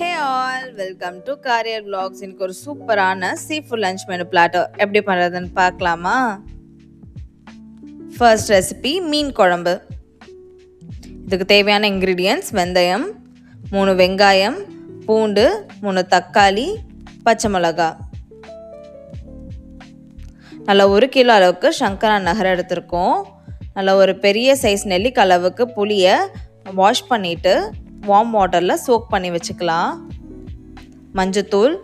Hey all welcome to Kariyal vlogs இன்னைக்கு ஒரு சூப்பரான sea food lunch menu platter எப்படி பண்ணுறதுன்னு பார்க்கலாமா? ஃபர்ஸ்ட் ரெசிபி மீன் குழம்பு. இதுக்கு தேவையான இன்க்ரீடியன்ட்ஸ் வெந்தயம் மூணு வெங்காயம் பூண்டு மூணு தக்காளி பச்சை மிளகா. நல்லா ஒரு கிலோ அளவுக்கு சங்கரா நகர் எடுத்திருக்கோம். நல்லா ஒரு பெரிய சைஸ் நெல்லிக்கலவுக்கு புளியை வாஷ் பண்ணிவிட்டு வார்ம் வாட்டரில் சோக் பண்ணி வச்சுக்கலாம். மஞ்சத்தூள்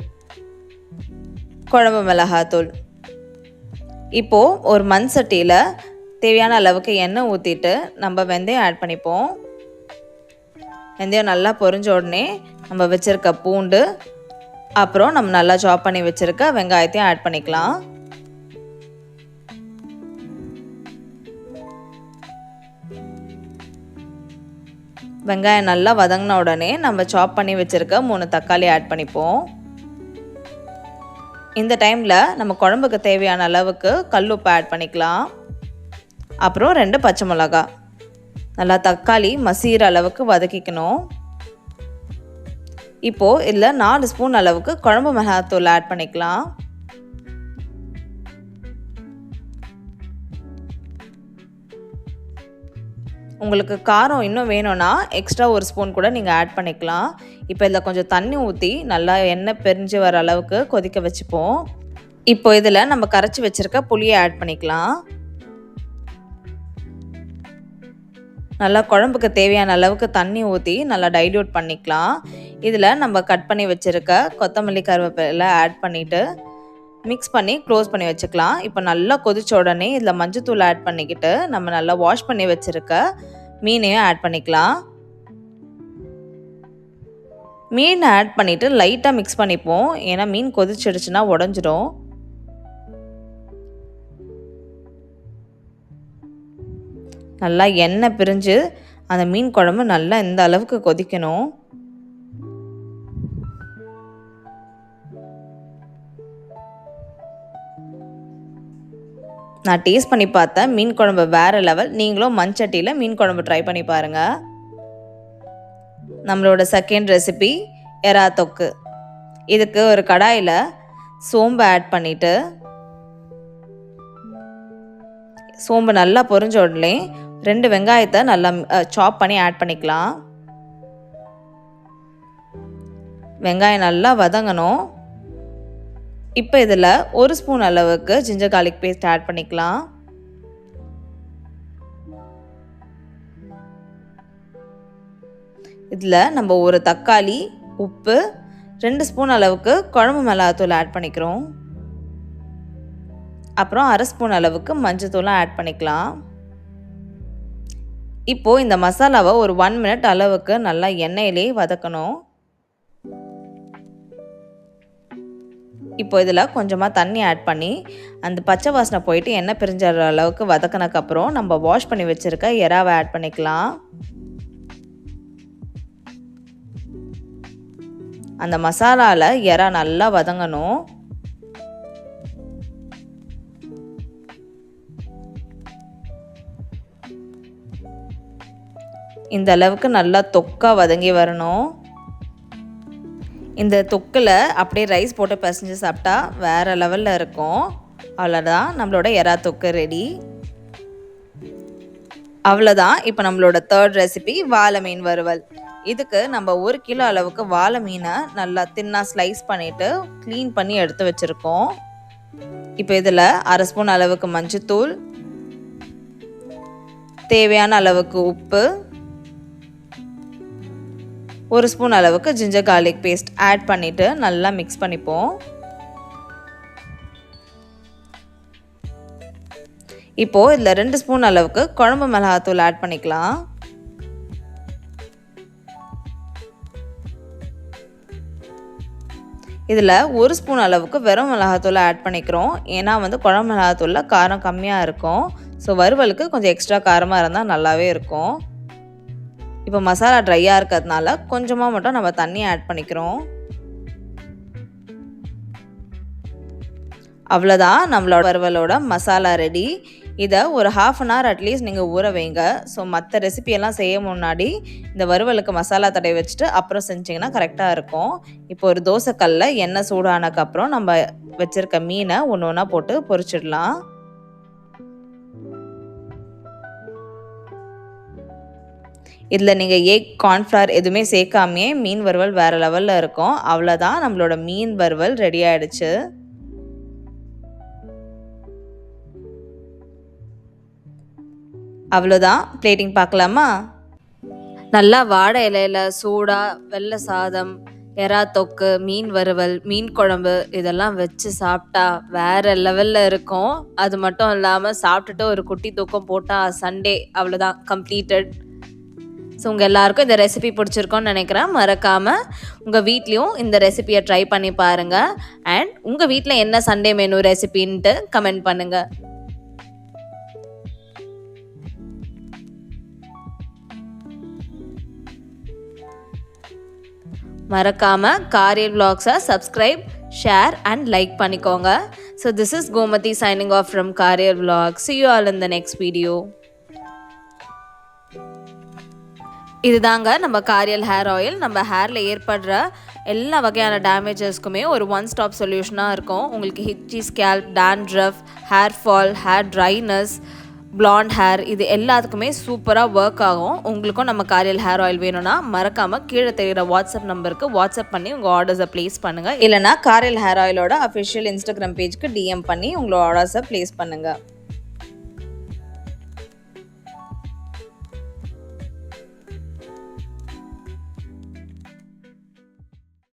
குழம்பு மிளகாத்தூள். இப்போது ஒரு மண் சட்டியில் தேவையான அளவுக்கு எண்ணெய் ஊற்றிட்டு நம்ம வெந்தயம் ஆட் பண்ணிப்போம். வெந்தயம் நல்லா பொரிஞ்ச உடனே நம்ம வச்சுருக்க பூண்டு அப்புறம் நம்ம நல்லா சாப் பண்ணி வச்சுருக்க வெங்காயத்தையும் ஆட் பண்ணிக்கலாம். வெங்காயம் நல்லா வதங்கின உடனே நம்ம சாப் பண்ணி வச்சுருக்க மூணு தக்காளி ஆட் பண்ணிப்போம். இந்த டைமில் நம்ம குழம்புக்கு தேவையான அளவுக்கு கல் உப்பு ஆட் பண்ணிக்கலாம். அப்புறம் ரெண்டு பச்சை மிளகா. நல்லா தக்காளி மசிகிற அளவுக்கு வதக்கிக்கணும். இப்போது இதில் நாலு ஸ்பூன் அளவுக்கு குழம்பு மிளகாத்தூள் ஆட் பண்ணிக்கலாம். உங்களுக்கு காரம் இன்னும் வேணும்னா எக்ஸ்ட்ரா ஒரு ஸ்பூன் கூட நீங்கள் ஆட் பண்ணிக்கலாம். இப்போ இதில் கொஞ்சம் தண்ணி ஊற்றி நல்லா எண்ணெய் பெரிஞ்சு வர அளவுக்கு கொதிக்க வச்சுப்போம். இப்போ இதில் நம்ம கரைச்சி வச்சுருக்க புளியை ஆட் பண்ணிக்கலாம். நல்லா குழம்புக்கு தேவையான அளவுக்கு தண்ணி ஊற்றி நல்லா டைல்யூட் பண்ணிக்கலாம். இதில் நம்ம கட் பண்ணி வச்சுருக்க கொத்தமல்லி கருவேப்பிலை ஆட் பண்ணிவிட்டு மிக்ஸ் பண்ணி க்ளோஸ் பண்ணி வச்சுக்கலாம். இப்போ நல்லா கொதிச்ச உடனே இதில் மஞ்சத்தூள் ஆட் பண்ணிக்கிட்டு நம்ம நல்லா வாஷ் பண்ணி வச்சுருக்க மீனையும் ஆட் பண்ணிக்கலாம். மீன் ஆட் பண்ணிவிட்டு லைட்டாக மிக்ஸ் பண்ணிப்போம். ஏன்னா மீன் கொதிச்சிடுச்சுன்னா உடஞ்சிடும். நல்லா எண்ணெய் பிரிஞ்சு அந்த மீன் குழம்பு நல்லா இந்த அளவுக்கு கொதிக்கணும். நான் டேஸ்ட் பண்ணி பார்த்தேன். மீன் குழம்பு வேறு லெவல் நீங்களும் மண்சட்டியில் மீன் குழம்பு ட்ரை பண்ணி பாருங்கள் நம்மளோட செகண்ட் ரெசிபி எறா தொக்கு இதுக்கு ஒரு கடாயில் சோம்பு ஆட் பண்ணிவிட்டு சோம்பு நல்லா பொரிஞ்ச உடனே ரெண்டு வெங்காயத்தை நல்லா சாப் பண்ணி ஆட் பண்ணிக்கலாம். வெங்காயம் நல்லா வதங்கணும். இப்போ இதில் ஒரு ஸ்பூன் அளவுக்கு ஜிஞ்சர் கார்லிக் பேஸ்ட் ஆட் பண்ணிக்கலாம். இதில் நம்ம ஒரு தக்காளி உப்பு ரெண்டு ஸ்பூன் அளவுக்கு குழம்பு மிளகாத்தூள் ஆட் பண்ணிக்கிறோம். அப்புறம் அரை ஸ்பூன் அளவுக்கு மஞ்சத்தூளும் ஆட் பண்ணிக்கலாம். இப்போது இந்த மசாலாவை ஒரு ஒன் மினிட் அளவுக்கு நல்லா எண்ணெயிலே வதக்கணும். இப்போ இதில் கொஞ்சமாக தண்ணி ஆட் பண்ணி அந்த பச்சை வாசனை போயிட்டு எண்ணெய் பிரிஞ்சிற அளவுக்கு வதக்கினக்கப்புறம் நம்ம வாஷ் பண்ணி வச்சுருக்க எறாவை ஆட் பண்ணிக்கலாம். அந்த மசாலாவில் எறா நல்லா வதங்கணும். இந்த அளவுக்கு நல்லா தொக்கா வதங்கி வரணும். இந்த தொக்கில் அப்படியே ரைஸ் போட்டு பிசைஞ்சு சாப்பிட்டா வேறு லெவலில் இருக்கும். அவ்வளோதான் நம்மளோட எறா தொக்கு ரெடி அவ்வளோதான் இப்போ நம்மளோட தேர்ட் ரெசிபி வாழை மீன் வறுவல். இதுக்கு நம்ம ஒரு கிலோ அளவுக்கு வாழை மீனை நல்லா தின்னாக ஸ்லைஸ் பண்ணிவிட்டு க்ளீன் பண்ணி எடுத்து வச்சுருக்கோம். இப்போ இதில் அரை ஸ்பூன் அளவுக்கு மஞ்சத்தூள். தேவையான அளவுக்கு உப்பு. ஒரு ஸ்பூன் அளவுக்கு ஜிஞ்சர் கார்லிக் பேஸ்ட் ஆட் பண்ணிவிட்டு நல்லா மிக்ஸ் பண்ணிப்போம். இப்போது இதில் ரெண்டு ஸ்பூன் அளவுக்கு குழம்பு மிளகாத்தூள் ஆட் பண்ணிக்கலாம். இதில் ஒரு ஸ்பூன் அளவுக்கு வெறும் மிளகாத்தூளை ஆட் பண்ணிக்கிறோம். ஏன்னா வந்து குழம்பு மிளகாத்தூளில் காரம் கம்மியாக இருக்கும். ஸோ வறுவலுக்கு கொஞ்சம் எக்ஸ்ட்ரா காரமாக இருந்தால் நல்லாவே இருக்கும். இப்போ மசாலா ட்ரையாக இருக்கிறதுனால கொஞ்சமாக மட்டும் நம்ம தண்ணி ஆட் பண்ணிக்கிறோம். அவ்வளோதான் நம்மளோட வறுவலோட மசாலா ரெடி இதை ஒரு ஹாஃப் அன் ஹவர் அட்லீஸ்ட் நீங்கள் ஊற வைங்க. ஸோ மற்ற ரெசிபியெல்லாம் செய்ய முன்னாடி இந்த வறுவலுக்கு மசாலா தடவை வச்சுட்டு அப்புறம் செஞ்சிங்கன்னா கரெக்டாக இருக்கும். இப்போ ஒரு தோசைக்கல்லில் எண்ணெய் சூடானக்கப்புறம் நம்ம வச்சுருக்க மீனை ஒன்று ஒன்றா போட்டு பொரிச்சிடலாம். இதில் நீங்கள் எக் கார்ன்ஃப்ளவர் எதுவுமே சேர்க்காமையே மீன் வறுவல் வேறு லெவலில் இருக்கும். அவ்வளோதான் நம்மளோட மீன் வறுவல் ரெடி ஆயிடுச்சு. அவ்வளோதான் பிளேட்டிங் பார்க்கலாமா? நல்லா வாடை இலையில சூடாக வெள்ளை சாதம் எறா தொக்கு மீன் வறுவல் மீன் குழம்பு இதெல்லாம் வச்சு சாப்பிட்டா வேற லெவலில் இருக்கும். அது மட்டும் இல்லாமல் சாப்பிட்டுட்டு ஒரு குட்டி தூக்கம் போட்டால் சண்டே அவ்வளோதான் கம்ப்ளீட்டட் ஸோ உங்கள் எல்லாருக்கும் இந்த ரெசிபி பிடிச்சிருக்கோன்னு நினைக்கிறேன். மறக்காமல் உங்கள் வீட்லேயும் இந்த ரெசிபியை ட்ரை பண்ணி பாருங்கள் அண்ட் உங்கள் வீட்டில் என்ன சண்டே மெனு ரெசிபின்ட்டு கமெண்ட் பண்ணுங்கள் மறக்காமல் காரியல் vlogs-அ சப்ஸ்கிரைப் ஷேர் அண்ட் லைக் பண்ணிக்கோங்க. So this is Gomathi signing off from Kariyal vlog see you all in the next video இதுதாங்க நம்ம காரியல் ஹேர் ஆயில் நம்ம ஹேரில் ஏற்படுற எல்லா வகையான டேமேஜஸ்க்குமே ஒரு ஒன் ஸ்டாப் சொல்யூஷனாக இருக்கும். உங்களுக்கு itchy scalp dandruff hair fall hair dryness bland hair இது எல்லாத்துக்குமே சூப்பராக ஒர்க் ஆகும். உங்களுக்கும் நம்ம காரியல் ஹேர் ஆயில் வேணும்னா மறக்காமல் கீழே தெரிகிற வாட்ஸ்அப் நம்பருக்கு வாட்ஸ்அப் பண்ணி உங்கள் ஆர்டர்ஸை ப்ளேஸ் பண்ணுங்கள் இல்லைனா காரியல் ஹேர் ஆயிலோட அஃபிஷியல் இன்ஸ்டாகிராம் பேஜ்க்கு டிஎம் பண்ணி உங்களோட ஆர்டர்ஸை ப்ளேஸ் பண்ணுங்கள்